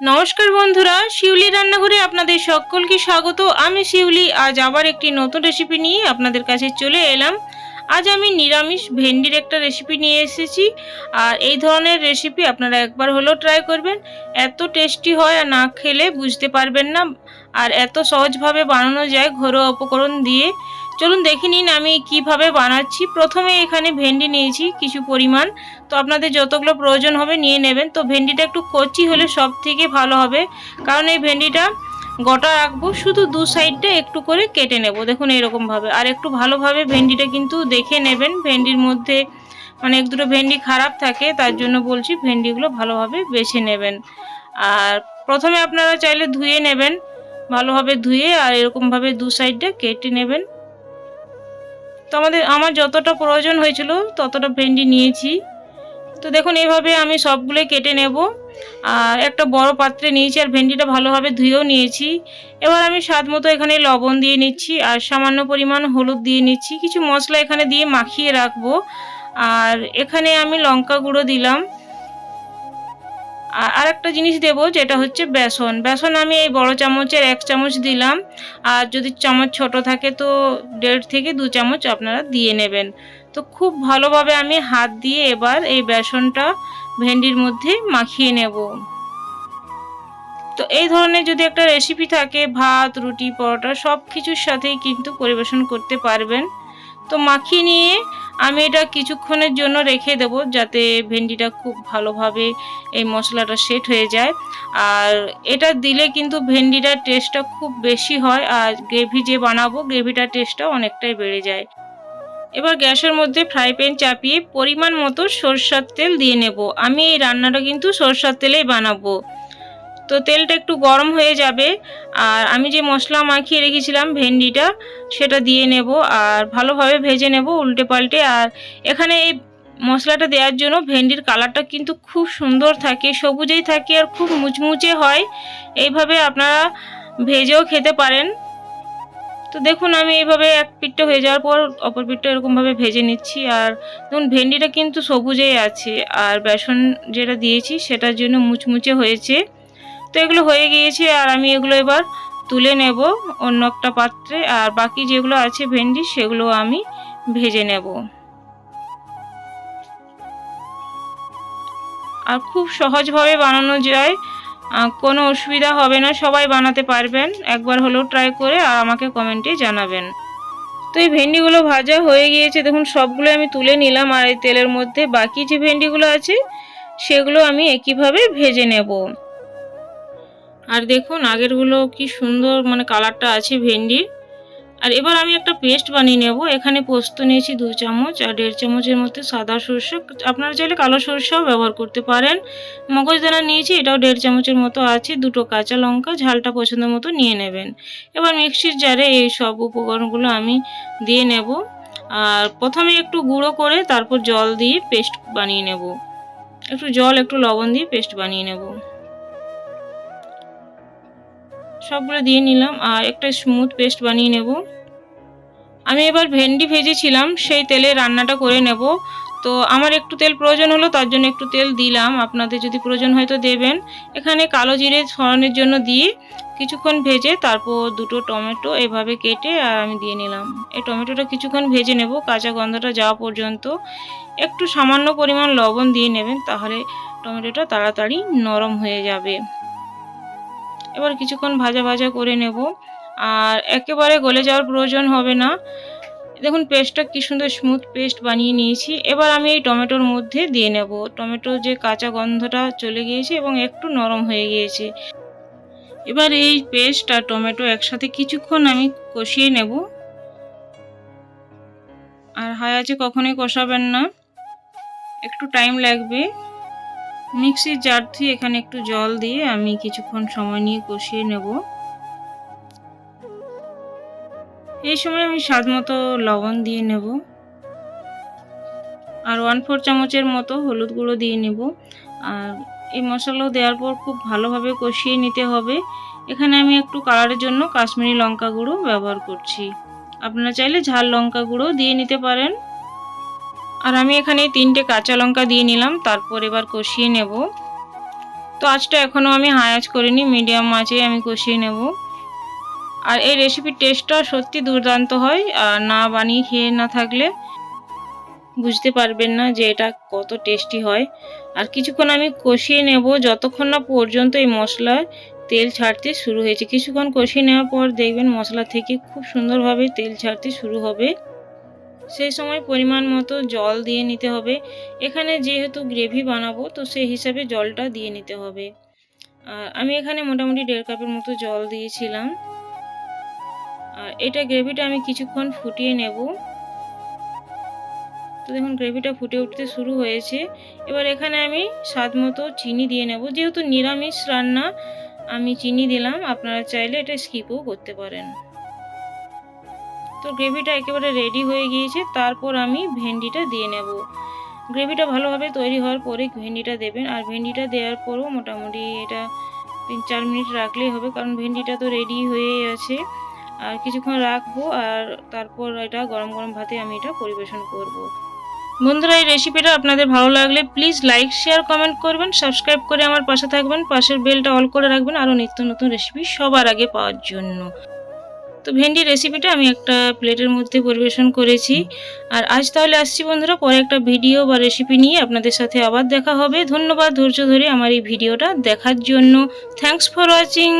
নমস্কার বন্ধুরা, শিউলি রান্নাঘরে আপনাদের সকলকে স্বাগত। আমি শিউলি, আজ আবার একটি নতুন রেসিপি নিয়ে আপনাদের কাছে চলে এলাম। আজ আমি নিরামিষ ভেন্ডির একটা রেসিপি নিয়ে এসেছি। আর এই ধরনের রেসিপি আপনারা একবার হলেও ট্রাই করবেন। এত টেস্টি হয় আর না খেলে বুঝতে পারবেন না। আর এত সহজভাবে বানানো যায় ঘরোয়া উপকরণ দিয়ে। চলুন দেখে নিন আমি কীভাবে বানাচ্ছি। প্রথমে এখানে ভেন্ডি নিয়েছি, কিছু পরিমাণ। তো আপনাদের যতগুলো প্রয়োজন হবে নিয়ে নেবেন। তো ভেন্ডিটা একটু কচি হলে সব থেকে ভালো হবে। কারণ এই ভেন্ডিটা গোটা রাখব, শুধু দু সাইডটা একটু করে কেটে নেব। দেখুন এরকমভাবে। আর একটু ভালোভাবে ভেন্ডিটা কিন্তু দেখে নেবেন। ভেন্ডির মধ্যে মানে এক দুটো ভেন্ডি খারাপ থাকে, তার জন্য বলছি ভেন্ডিগুলো ভালোভাবে বেছে নেবেন। আর প্রথমে আপনারা চাইলে ধুয়ে নেবেন। ভালোভাবে ধুয়ে আর এরকমভাবে দু সাইডটা কেটে নেবেন। তো আমাদের, আমার যতটা প্রয়োজন হয়েছিল, ততটা ভেন্ডি নিয়েছি। তো দেখুন, এইভাবে আমি সবগুলোই কেটে নেব। আর একটা বড় পাত্রে নিয়েছি, আর ভেন্ডিটা ভালোভাবে ধুয়েও নিয়েছি। এবার আমি স্বাদ মতো এখানে লবণ দিয়ে নিচ্ছি, আর সামান্য পরিমাণ হলুদ দিয়ে নিচ্ছি। কিছু মশলা এখানে দিয়ে মাখিয়ে রাখব। আর এখানে আমি লঙ্কা গুঁড়ো দিলাম। আর আরেকটা জিনিস দেব, যেটা হচ্ছে বেসন। বেসন আমি এই বড় চামচের এক চামচ দিলাম। আর যদি চামচ ছোট থাকে তো দেড় থেকে দু চামচ আপনারা দিয়ে নেবেন। তো খুব ভালোভাবে আমি হাত দিয়ে এবার এই বেসনটা ভেন্ডির মধ্যে মাখিয়ে নেব। তো এই ধরনের যদি একটা রেসিপি থাকে, ভাত, রুটি, পরোটা সব কিছুর সাথেই কিন্তু পরিবেশন করতে পারবেন। তো মাখিয়ে নিয়ে আমি এটা কিছুক্ষণের জন্য রেখে দেব যাতে ভেন্ডিটা খুব ভালোভাবে এই মশলাটা সেট হয়ে যায়। আর এটা দিলে কিন্তু ভেন্ডিটার টেস্টটা খুব বেশি হয় আর গ্রেভি যে বানাবো, গ্রেভিটার টেস্টটা অনেকটাই বেড়ে যায়। এবার গ্যাসের মধ্যে ফ্রাই প্যান চাপিয়ে পরিমাণ মতো সরষার তেল দিয়ে নেব। আমি এই রান্নাটা কিন্তু সরষার তেলেই বানাবো। তো তেলটা একটু গরম হয়ে যাবে। আর আমি যে মশলা মাখিয়ে রেখেছিলাম ভেন্ডিটা, সেটা দিয়ে নেব আর ভালোভাবে ভেজে নেব উল্টে পাল্টে। আর এখানে এই মশলাটা দেওয়ার জন্য ভেন্ডির কালারটা কিন্তু খুব সুন্দর থাকে, সবুজেই থাকে আর খুব মুচমুচে হয়। এইভাবে আপনারা ভেজেও খেতে পারেন। তো দেখুন, আমি এইভাবে এক পিঠটা হয়ে যাওয়ার পর অপর পিঠটা এরকমভাবে ভেজে নিচ্ছি। আর দেখুন, ভেন্ডিটা কিন্তু সবুজেই আছে। আর বেসন যেটা দিয়েছি, সেটার জন্য মুচমুচে হয়েছে। তো এগুলো হয়ে গিয়েছে আর আমি এগুলো এবার তুলে নেব অন্য একটা পাত্রে। আর বাকি যেগুলো আছে ভেন্ডি, সেগুলো আমি ভেজে নেব। আর খুব সহজভাবে বানানো যায়। কোনো অসুবিধা হবে না, সবাই বানাতে পারবেন। একবার হলেও ট্রাই করে আর আমাকে কমেন্টে জানাবেন। তো এই ভেন্ডিগুলো ভাজা হয়ে গিয়েছে। দেখুন, সবগুলো আমি তুলে নিলাম আর এই তেলের মধ্যে। বাকি যে ভেন্ডিগুলো আছে, সেগুলো আমি একইভাবে ভেজে নেব। আর দেখুন আগেরগুলো কি সুন্দর মানে কালারটা আছে ভেন্ডির। আর এবার আমি একটা পেস্ট বানিয়ে নেব। এখানে পোস্ত নিয়েছি দু চামচ আর দেড় চামচের মধ্যে সাদা সরষে। আপনারা চাইলে কালো সরষেও ব্যবহার করতে পারেন। মগজদানা নিয়েছি, এটাও দেড় চামচের মতো আছে। দুটো কাঁচা লঙ্কা, ঝালটা পছন্দ মতো নিয়ে নেবেন। এবার মিক্সির জারে এই সব উপকরণগুলো আমি দিয়ে নেব। আর প্রথমে একটু গুঁড়ো করে তারপর জল দিয়ে পেস্ট বানিয়ে নেব। একটু জল, একটু লবণ দিয়ে পেস্ট বানিয়ে নেব। সবগুলো দিয়ে নিলাম আর একটা স্মুথ পেস্ট বানিয়ে নেব। আমি এবার ভেন্ডি ভেজেছিলাম, সেই তেলে রান্নাটা করে নেব। তো আমার একটু তেল প্রয়োজন হলো, তার জন্য একটু তেল দিলাম। আপনাদের যদি প্রয়োজন হয় তো দেবেন। এখানে কালো জিরে ছড়ানোর জন্য দিয়ে কিছুক্ষণ ভেজে তারপর দুটো টমেটো এভাবে কেটে আর আমি দিয়ে নিলাম। এই টমেটোটা কিছুক্ষণ ভেজে নেব, কাঁচা গন্ধটা যাওয়া পর্যন্ত। একটু সামান্য পরিমাণ লবণ দিয়ে নেবেন, তাহলে টমেটোটা তাড়াতাড়ি নরম হয়ে যাবে। এবার কিছুক্ষণ ভাজা ভাজা করে নেব। আর একেবারে গলে যাওয়ার প্রয়োজন হবে না। দেখুন পেস্টটা কি সুন্দর স্মুথ পেস্ট বানিয়ে নিয়েছি। এবার আমি এই টমেটোর মধ্যে দিয়ে নেব। টমেটোর যে কাঁচা গন্ধটা চলে গিয়েছে এবং একটু নরম হয়ে গিয়েছে। এবার এই পেস্ট আর টমেটো একসাথে কিছুক্ষণ আমি কষিয়ে নেব। আর হাই আছে কখনোই কষাবেন না। একটু টাইম লাগবে। মিক্সির জার এখানে একটু জল দিয়ে আমি কিছুক্ষণ সময় নিয়ে কষিয়ে নেব। এই সময় আমি স্বাদ মতো লবণ দিয়ে নেব। আর ওয়ান ফোর চামচের মতো হলুদ গুঁড়ো দিয়ে নেব। আর এই মশলা দেওয়ার পর খুব ভালোভাবে কষিয়ে নিতে হবে। এখানে আমি একটু কালারের জন্য কাশ্মীরি লঙ্কা গুঁড়ো ব্যবহার করছি। আপনারা চাইলে ঝাল লঙ্কা গুঁড়ো দিয়ে নিতে পারেন। আর আমি এখানে তিনটে কাঁচা লঙ্কা দিয়ে নিলাম, তারপর এবার কষিয়ে নেব। তো আজটা এখনও আমি হাই আঁচ করিনি, মিডিয়াম আঁচে আমি কষিয়ে নেব। আর এই রেসিপির টেস্টটা সত্যি দুর্দান্ত হয়, আর না বানিয়ে খেয়ে না থাকলে বুঝতে পারবেন না যে এটা কত টেস্টি হয়। আর কিছুক্ষণ আমি কষিয়ে নেব, যতক্ষণ না পর্যন্ত এই মশলার তেল ছাড়তে শুরু হয়েছে। কিছুক্ষণ কষিয়ে নেওয়ার পর দেখবেন মশলা থেকে খুব সুন্দরভাবে তেল ছাড়তে শুরু হবে। সেই সময় পরিমাণ মতো জল দিয়ে নিতে হবে। এখানে যেহেতু গ্রেভি বানাবো, তো সেই হিসাবে জলটা দিয়ে নিতে হবে। আমি এখানে মোটামুটি দেড় কাপের মতো জল দিয়েছিলাম। আর এটা গ্রেভিটা আমি কিছুক্ষণ ফুটিয়ে নেব। তো দেখুন গ্রেভিটা ফুটে উঠতে শুরু হয়েছে। এবার এখানে আমি স্বাদ মতো চিনি দিয়ে নেব। যেহেতু নিরামিষ রান্না, আমি চিনি দিলাম। আপনারা চাইলে এটা স্কিপও করতে পারেন। তো গ্রেভিটা একেবারে রেডি হয়ে গিয়েছে, তারপর আমি ভেন্ডিটা দিয়ে নেব। গ্রেভিটা ভালোভাবে তৈরি হওয়ার পরে ভেন্ডিটা দেবেন, আর ভেন্ডিটা দেওয়ার পরও মোটামুটি এটা তিন চার মিনিট রাখলেই হবে, কারণ ভেন্ডিটা তো রেডি হয়ে আছে। আর কিছুক্ষণ রাখব, আর তারপর এটা গরম গরম ভাতে আমি এটা পরিবেশন করব। বন্ধুরা, এই রেসিপিটা আপনাদের ভালো লাগলে প্লিজ লাইক শেয়ার কমেন্ট করবেন সাবস্ক্রাইব করে আমার পাশে থাকবেন, পাশের বেলটা অল করে রাখবেন, আরও নিত্য নতুন রেসিপি সবার আগে পাওয়ার জন্য। তো ভেন্ডি রেসিপিটা আমি একটা প্লেটের মধ্যে পরিবেশন করেছি। আর আজ তাহলে আসছি বন্ধুরা, পরে একটা ভিডিও বা রেসিপি নিয়ে আপনাদের সাথে আবার দেখা হবে। ধন্যবাদ, ধৈর্য ধরে আমার এই ভিডিওটা দেখার জন্য। Thanks for watching